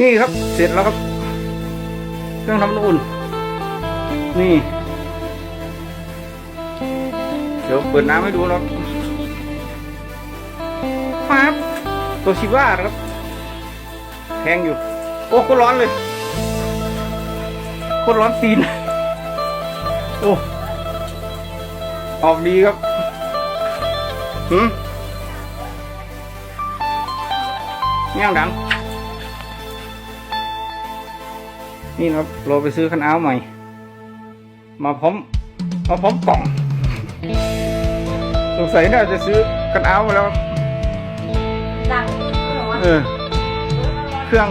นี่ครับเสร็จแล้วครับ เครื่องทำน้ำอุ่น นี่ เดี๋ยวเปิดน้ำให้ดูแล้วปั๊บตัวชิว่าครับแพงอยู่ โอ้โคตรร้อนเลยโคตรร้อนตีนโอ้ออกดีครับหืมย่างดัง นี่นะครับเราไปซื้อคันอ้าวใหม่ มาพร้อมมาพร้อมกล่องสงสัยน่าจะซื้อคันอ้าวมาแล้วครับดังเหรอวะเออเครื่อง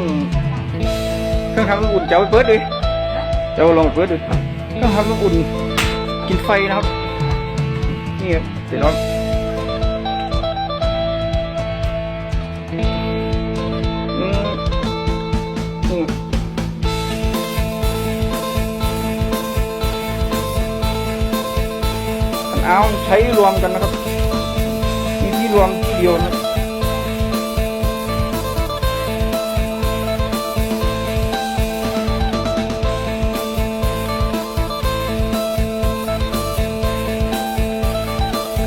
เครื่องทำน้ำอุ่นจะเอาไปเปิดดิจะเอาลองไปเปิดดิเครื่องทำน้ำอุ่นกินไฟนะครับนี่ครับเสร็จแล้ว เอาใช้รวมกันนะครับ มีที่รวมเดียวนะ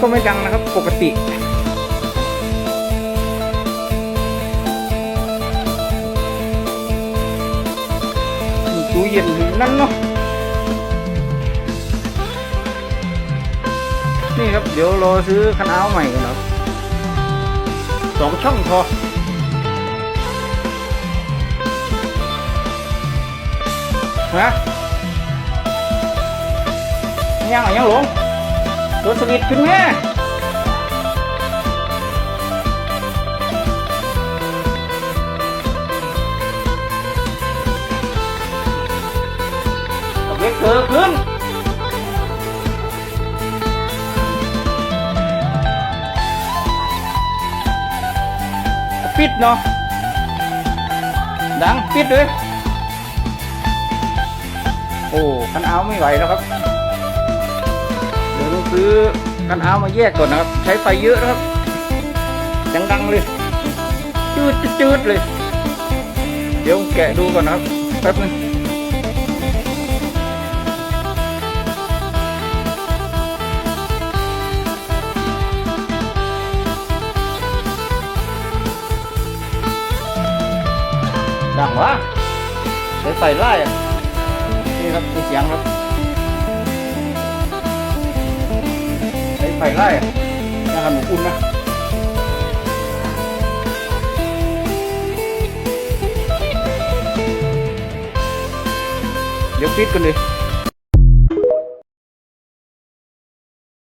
ก็ไม่ดังนะครับปกติตู้เย็นนั่นเนาะ นี่ครับ เดี๋ยวรอซื้อคันเอาท์ใหม่กันครับสองช่องพอฮะยังอะยังหลงตัวสวิตช์ขึ้นแม่เอาเบรกเกอร์ขึ้น ปิดเนาะดังปิดเลยโอ้คันเอาไม่ไหวแล้วครับ เดี๋ยวต้องซื้อกันเอามาแยกก่อนนะครับ ใช้ไฟเยอะนะครับดังดังเลยจืดจืดเลย เดี๋ยวแกะดูก่อนนะครับแป๊บนึง ดังวะใช้ไฟไล่อะนี่ครับมีเสียงครับใช้ไฟไล่อะนะครับหนูอุ่นนะเดี๋ยวปิดกันเลย